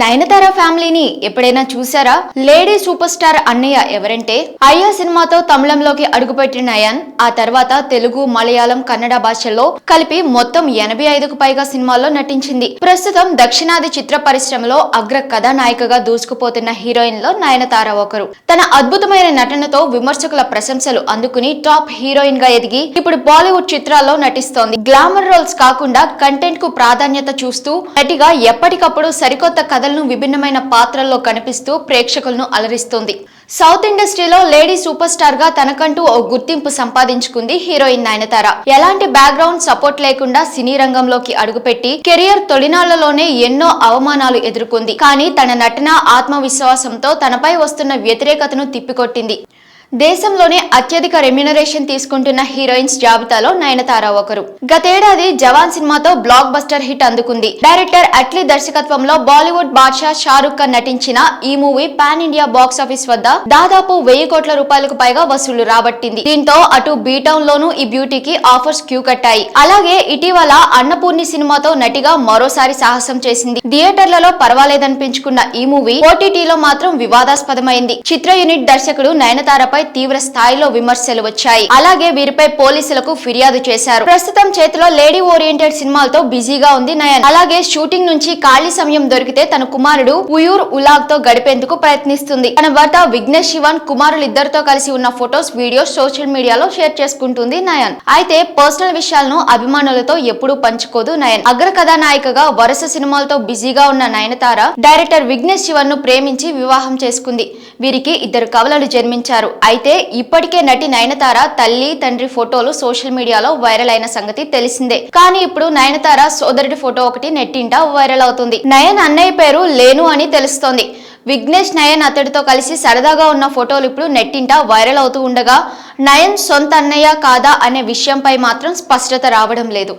నయనతార ఫ్యామిలీని ఎప్పుడైనా చూసారా లేడీ సూపర్ స్టార్ అన్నయ్య ఎవరంటే? అయ్యా సినిమాతో తమిళంలోకి అడుగుపెట్టిన నయన్ ఆ తర్వాత తెలుగు మలయాళం కన్నడ భాషల్లో కలిపి మొత్తం ఎనభై ఐదుకు పైగా సినిమాల్లో నటించింది. ప్రస్తుతం దక్షిణాది చిత్ర పరిశ్రమలో అగ్ర కథానాయికగా దూసుకుపోతున్న హీరోయిన్లో నయనతార ఒకరు. తన అద్భుతమైన నటనతో విమర్శకుల ప్రశంసలు అందుకుని టాప్ హీరోయిన్గా ఎదిగి ఇప్పుడు బాలీవుడ్ చిత్రాల్లో నటిస్తోంది. గ్లామర్ రోల్స్ కాకుండా కంటెంట్కు ప్రాధాన్యత చూస్తూ నటిగా ఎప్పటికప్పుడు సరికొత్త కథ కథలను విభిన్నమైన పాత్రల్లో కనిపిస్తూ ప్రేక్షకులను అలరిస్తోంది. సౌత్ ఇండస్ట్రీలో లేడీ సూపర్ స్టార్గా తనకంటూ ఓ గుర్తింపు సంపాదించుకుంది హీరోయిన్ నయనతార. ఎలాంటి బ్యాక్గ్రౌండ్ సపోర్ట్ లేకుండా సినీ రంగంలోకి అడుగుపెట్టి కెరియర్ తొలినాళ్ళలోనే ఎన్నో అవమానాలు ఎదుర్కొంది. కానీ తన నటన ఆత్మవిశ్వాసంతో తనపై వస్తున్న వ్యతిరేకతను తిప్పికొట్టింది. దేశంలోనే అత్యధిక రెమ్యునరేషన్ తీసుకుంటున్న హీరోయిన్స్ జాబితాలో నయనతార ఒకరు. గతేడాది జవాన్ సినిమాతో బ్లాక్ బస్టర్ హిట్ అందుకుంది. డైరెక్టర్ అట్లీ దర్శకత్వంలో బాలీవుడ్ బాద్షా షారుఖ్ ఖాన్ నటించిన ఈ movie pan India box office వద్ద దాదాపు వెయ్యి కోట్ల రూపాయలకు పైగా వసూళ్ళు రాబట్టింది. దీంతో అటు బీటౌన్ లోనూ ఈ బ్యూటీకి ఆఫర్స్ క్యూ కట్టాయి. అలాగే ఇటీవల అన్నపూర్ణి సినిమాతో నటిగా మరోసారి సాహసం చేసింది. థియేటర్లలో పర్వాలేదనిపించుకున్న ఈ మూవీ ఓటీటీలో మాత్రం వివాదాస్పదమైంది. చిత్ర యూనిట్ దర్శకుడు నయనతారపై తీవ్ర స్థాయిలో విమర్శలు వచ్చాయి. అలాగే వీరిపై పోలీసులకు ఫిర్యాదు చేశారు. ప్రస్తుతం చేతిలో లేడీ ఓరియంటెడ్ సినిమాలతో బిజీగా ఉంది నయన్. అలాగే షూటింగ్ నుంచి ఖాళీ సమయం దొరికితే తన కుమారుడు ఉయూర్ ఉలాగ్తో గడిపేందుకు ప్రయత్నిస్తుంది. తన భర్త విఘ్నేష్ శివన్ కుమారులిద్దరితో కలిసి ఉన్న ఫొటోస్ వీడియోస్ సోషల్ మీడియాలో షేర్ చేసుకుంటుంది నయన్. అయితే పర్సనల్ విషయాలను అభిమానులతో ఎప్పుడూ పంచుకోదు నయన్. అగ్ర కథానాయికగా వరుస సినిమాలతో బిజీగా ఉన్న నయనతార డైరెక్టర్ విఘ్నేష్ శివన్ను ప్రేమించి వివాహం చేసుకుంది. వీరికి ఇద్దరు కవలలు జన్మించారు. అయితే ఇప్పటికే నటి నయనతార తల్లి తండ్రి ఫోటోలు సోషల్ మీడియాలో వైరల్ అయిన సంగతి తెలిసిందే. కానీ ఇప్పుడు నయనతార సోదరుడి ఫోటో ఒకటి నెట్టింట వైరల్ అవుతుంది. నయన్ అన్నయ్య పేరు లేను అని తెలుస్తోంది. విఘ్నేష్ నయన్ అతడితో కలిసి సరదాగా ఉన్న ఫోటోలు ఇప్పుడు నెట్టింట వైరల్ అవుతూ ఉండగా నయన్ సొంత అన్నయ్య కాదా అనే విషయంపై మాత్రం స్పష్టత రావడం లేదు.